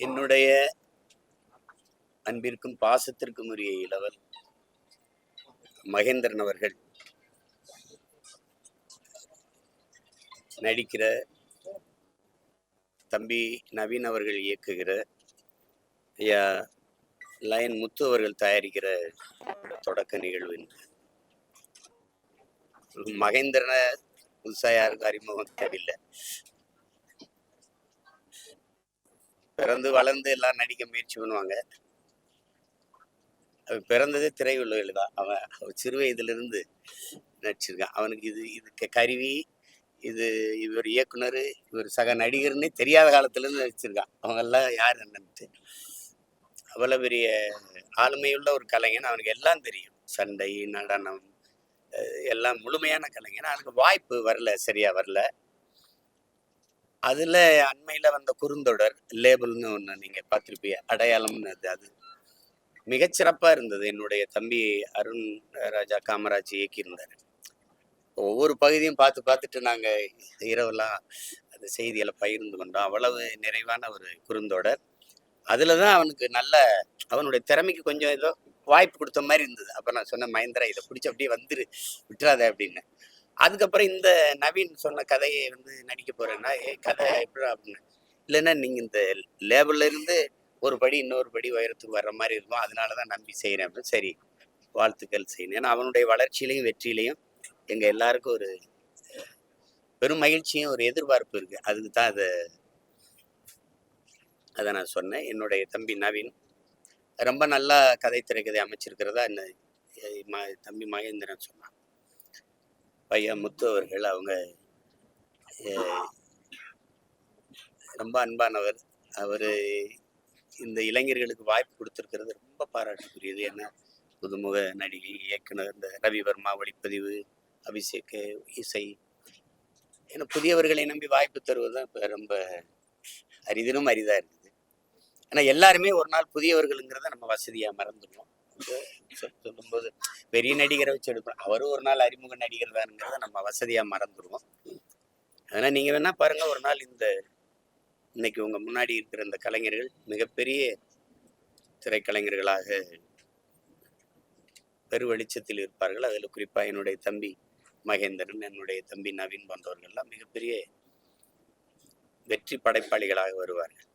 என்னுடைய அன்பிற்கும் பாசத்திற்கும் உரிய இளவல் மகேந்திரன் அவர்கள் நடிக்கிற தம்பி நவீன் அவர்கள் இயக்குகிற ஐயா லயன் முத்து அவர்கள் தயாரிக்கிற தொடக்க நிகழ்வு மகேந்திரனை புதுசாக யாருக்கும் அறிமுகம் தேவையில்லை பிறந்து வளர்ந்து எல்லாம் நடிக்க முயற்சி பண்ணுவாங்க அவன் பிறந்ததே திரையுலகில் தான். அவன் அவன் சிறு வயதிலிருந்து நடிச்சிருக்கான். அவனுக்கு இது இதுக்கு கருவி இது இவர் இயக்குனர் இவர் சக நடிகர்னே தெரியாத காலத்துலேருந்து நடிச்சிருக்கான். அவங்கெல்லாம் யார் என்னன்ட்டு. அவ்வளோ பெரிய ஆளுமையுள்ள ஒரு கலைஞன். அவனுக்கு எல்லாம் தெரியும். சண்டை நடனம் எல்லாம் முழுமையான கலைஞன். அவனுக்கு வாய்ப்பு வரல சரியாக வரல. அதுல அண்மையில வந்த குறுந்தொடர் லேபிள்னு ஒண்ணு நீங்க பார்த்துருப்பீங்க அடையாளம்னு அது அது மிகச்சிறப்பா இருந்தது. என்னுடைய தம்பி அருண் ராஜா காமராஜ் இயக்கியிருந்தார். ஒவ்வொரு பகுதியும் பார்த்து பார்த்துட்டு நாங்க இரவெல்லாம் அந்த செய்திகளை பகிர்ந்து கொண்டோம். அவ்வளவு நிறைவான ஒரு குறுந்தொடர். அதில் தான் அவனுக்கு நல்ல அவனுடைய திறமைக்கு கொஞ்சம் ஏதோ வாய்ப்பு கொடுத்த மாதிரி இருந்தது. அப்ப நான் சொன்னேன் மகேந்திரா இதை பிடிச்சி அப்படியே வந்துரு விட்டுறாத அப்படின்னு. அதுக்கப்புறம் இந்த நவீன் சொன்ன கதையை வந்து நடிக்க போறேன்னா கதை எப்படி அப்படின்னு இல்லைன்னா நீங்க இந்த லேபிள்ல இருந்து ஒரு படி இன்னொரு படி உயரத்துக்கு வர்ற மாதிரி இருக்கும் அதனால தான் நம்பி செய்கிறேன் அப்படின்னு. சரி வாழ்த்துக்கள் செய்யணும் ஏன்னா அவனுடைய வளர்ச்சியிலையும் வெற்றியிலையும் எங்க எல்லாருக்கும் ஒரு பெரும் மகிழ்ச்சியும் ஒரு எதிர்பார்ப்பு இருக்கு. அதுக்கு தான் அதை அதை நான் சொன்னேன். என்னுடைய தம்பி நவீன் ரொம்ப நல்லா கதை திரைக்கதை அமைச்சிருக்கிறதா என்ன தம்பி மகேந்திரன் சொன்னான். பையன் முத்து அவர்கள் அவங்க ரொம்ப அன்பானவர். அவர் இந்த இளைஞர்களுக்கு வாய்ப்பு கொடுத்துருக்கிறது ரொம்ப பாராட்டுக்குரியது. ஏன்னா புதுமுக நடிகை இயக்குனர் இந்த ரவிவர்மா ஒளிப்பதிவு அபிஷேக் இசை. ஏன்னா புதியவர்களை நம்பி வாய்ப்பு தருவது தான் இப்போ ரொம்ப அரிதினும் அரிதாக இருக்குது ஏன்னா எல்லாருமே ஒரு நாள் புதியவர்களுங்கிறத நம்ம வசதியாக மறந்துடுவோம் சொல்லும்போது பெரிய நடிகரை வச்சு எடுக்கணும் அவரும் ஒரு நாள் அறிமுக நடிகர் தானுங்கிறத நம்ம வசதியாக மறந்துடுவோம் அதனால் நீங்கள் வேணா பாருங்க ஒரு நாள் இந்த இன்னைக்கு உங்க முன்னாடி இருக்கிற இந்த கலைஞர்கள் மிகப்பெரிய திரைக்கலைஞர்களாக பெரு வெளிச்சத்தில் இருப்பார்கள். அதில் குறிப்பாக என்னுடைய தம்பி மகேந்திரன் என்னுடைய தம்பி நவீன் போன்றவர்கள்லாம் மிகப்பெரிய வெற்றி படைப்பாளிகளாக வருவார்கள்.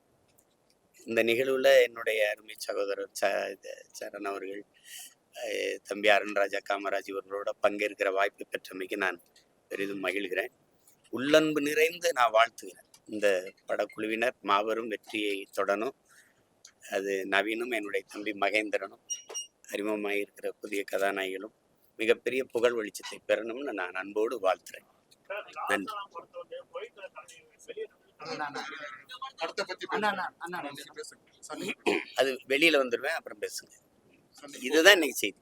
இந்த நிகழ்வுல என்னுடைய அருமை சகோதரர் ச சரண் அவர்கள் தம்பி அருண்ராஜா காமராஜ் இவர்களோட பங்கேற்கிற வாய்ப்பு பெற்றமைக்கு நான் பெரிதும் மகிழ்கிறேன். உள்ளன்பு நிறைந்து நான் வாழ்த்துகிறேன். இந்த படக்குழுவினர் மாபெரும் வெற்றியை தொடரும் அது நவீனும் என்னுடைய தம்பி மகேந்திரனும் அறிமுகமாக இருக்கிற புதிய கதாநாயகிகளும் மிகப்பெரிய புகழ் வெளிச்சத்தை பெறணும்னு நான் அன்போடு வாழ்த்துறேன். நன்றி. அது வெளியில வந்துடுவேன் அப்புறம் பேசுங்க. இதுதான் இன்னைக்கு செய்தி.